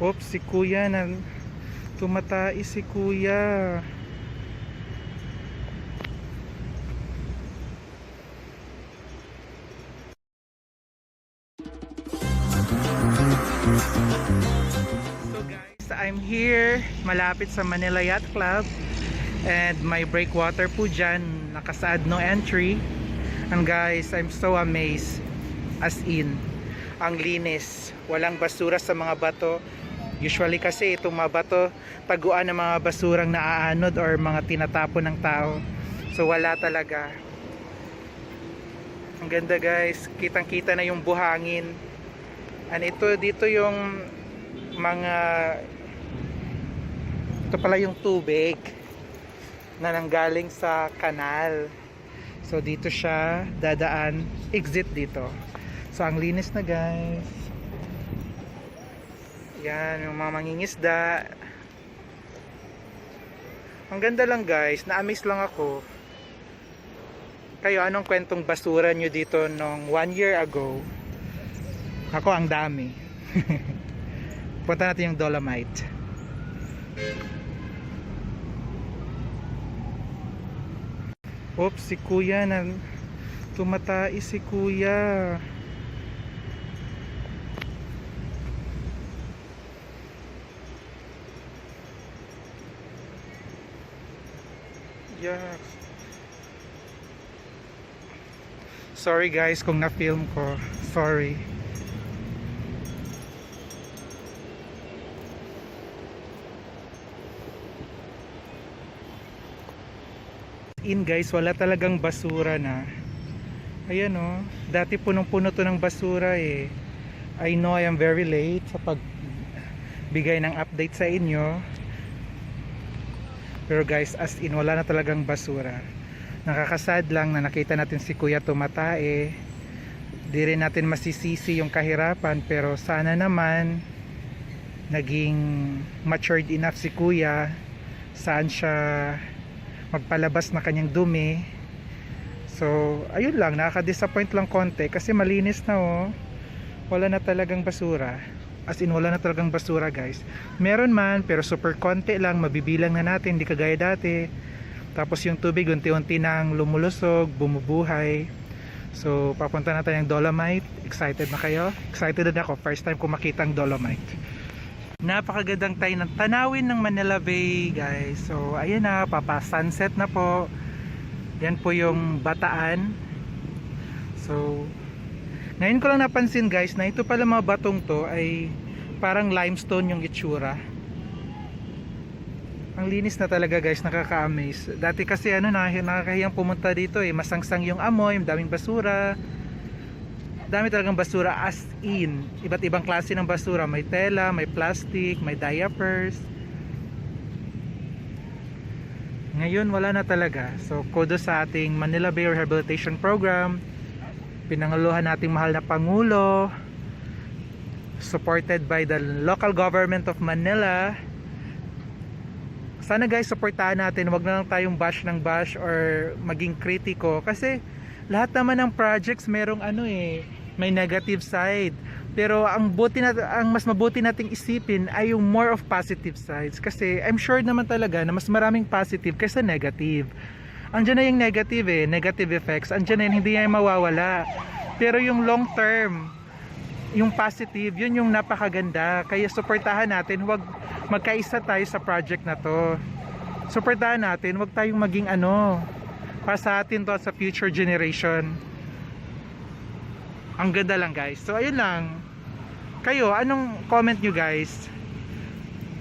Oops, si kuya na tumatai si kuya. So guys, I'm here malapit sa Manila Yacht Club and may breakwater po dyan. Nakasaad no entry. And guys I'm so amazed. As in ang linis. Walang basura sa mga bato usually kasi itong mga bato taguan ng mga basurang naaanod or mga tinatapon ng tao. So wala talaga. Ang ganda guys. Kitang kita na yung buhangin. And ito dito yung mga ito pala yung tubig na nanggaling sa kanal. So dito siya dadaan. Exit dito. So ang linis na guys yan yung mga mangingisda. Ang ganda lang guys. Na-amaze lang ako. Kayo anong kwentong basura nyo dito nung one year ago? Ako ang dami. Punta natin yung dolomite. Oops, si kuya na tumatai si kuya. Yes. Sorry guys kung na-film ko. Sorry. in guys wala talagang basura na ayan o dati punong-puno to ng basura eh I know I am very late sa pag bigay ng update sa inyo pero guys as in wala na talagang basura. Nakakasad lang na nakita natin si kuya tumatae. Di rin natin masisisi yung kahirapan pero sana naman naging matured enough si kuya. Saan siya magpalabas na kanyang dumi. So ayun lang nakaka-disappoint lang konti kasi malinis na oh. Wala na talagang basura as in wala na talagang basura guys. Meron man pero super konti lang mabibilang na natin hindi kagaya dati. Tapos yung tubig unti-unti nang lumulusog bumubuhay. So papunta na tayong Dolomite. Excited na kayo? Excited na ako. First time ko makita ang Dolomite. Napakagandang tayo ng tanawin ng Manila Bay guys. So ayan na papa sunset na po. Yan po yung bataan. So ngayon ko lang napansin guys na ito pala mga batong to ay parang limestone yung itsura. Ang linis na talaga guys nakaka-amaze. Dati kasi ano nakakahiyang pumunta dito eh masangsang yung amoy daming basura. Dami talagang basura as in iba't ibang klase ng basura. May tela, may plastic, may diapers. Ngayon wala na talaga. So kodo sa ating Manila Bay Rehabilitation Program pinanguluhan nating mahal na Pangulo supported by the local government of Manila sana guys supportahan natin wag na lang tayong bash ng bash or maging kritiko kasi lahat naman ng projects merong ano eh may negative side. Pero ang buti na ang mas mabuti nating isipin ay yung more of positive sides kasi I'm sure naman talaga na mas maraming positive kaysa negative. Andiyan na yung negative eh, negative effects. Andiyan na yun, hindi yan mawawala. Pero yung long term, yung positive, yun yung napakaganda. Kaya suportahan natin, huwag magkaisa tayo sa project na to. Suportahan natin, huwag tayong maging ano, para sa atin to sa future generation ang ganda lang guys so ayun lang kayo anong comment nyo guys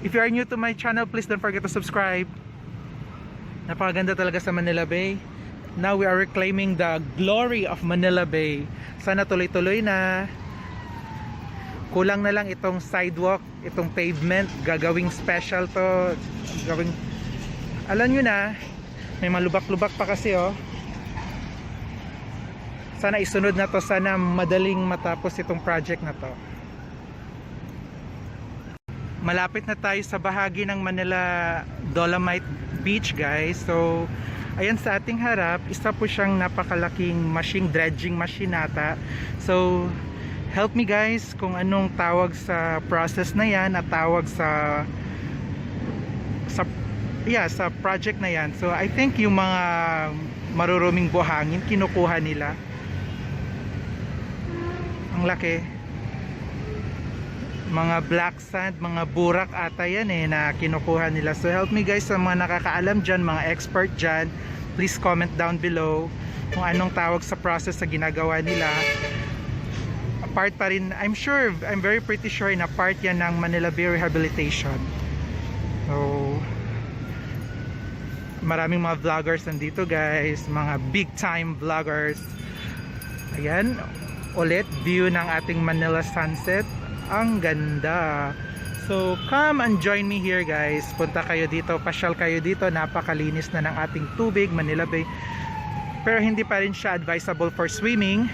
if you are new to my channel please don't forget to subscribe napakaganda talaga sa Manila Bay. Now we are reclaiming the glory of Manila Bay. Sana tuloy-tuloy na. Kulang na lang itong sidewalk itong pavement. Gagawing special to. Gawing alam nyo na may malubak-lubak pa kasi oh. Sana isunod na to. Sana madaling matapos itong project na to. Malapit na tayo sa bahagi ng Manila Dolomite Beach guys so ayan sa ating harap isa po siyang napakalaking machine dredging machine nata so help me guys kung anong tawag sa process na yan at tawag sa sa yeah, sa project na yan. So I think yung mga maruruming buhangin kinukuha nila. Ang laki. Mga black sand, mga burak ata yan eh na kinukuha nila. So help me guys sa mga nakakaalam dyan, mga expert dyan. Please comment down below kung anong tawag sa process na ginagawa nila part pa rin, I'm sure, I'm very pretty sure na part yan ng Manila Bay Rehabilitation. So, maraming mga vloggers nandito guys, mga big time vloggers. Ayan, ulit, view ng ating Manila sunset. Ang ganda. So, come and join me here guys. Punta kayo dito, pasyal kayo dito. Napakalinis na ng ating tubig, Manila Bay. Pero hindi pa rin siya advisable for swimming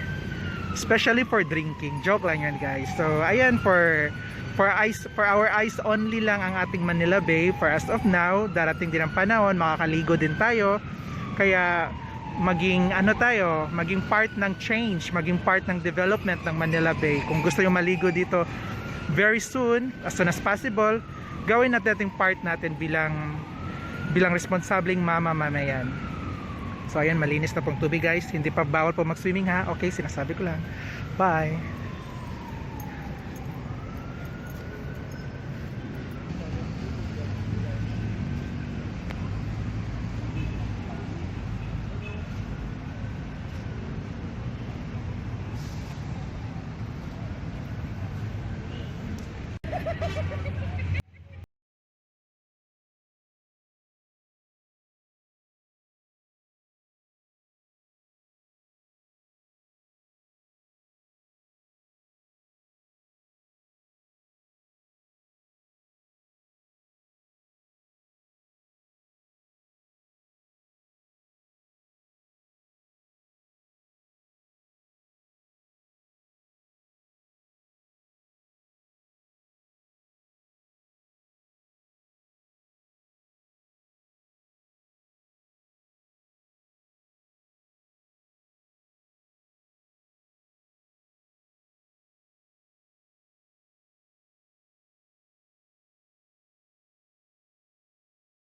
especially for drinking. Joke lang yun guys. So ayan for for eyes for our eyes only lang ang ating Manila Bay for as of now. Darating din ang panahon, makakaligo din tayo. Kaya maging ano tayo, maging part ng change, maging part ng development ng Manila Bay. Kung gusto yung maligo dito very soon, as soon as possible, gawin natin ating part natin bilang bilang responsableng mama mamayan. So ayan, malinis na pong tubig guys. Hindi pa bawal po mag-swimming ha. Okay, sinasabi ko lang. Bye!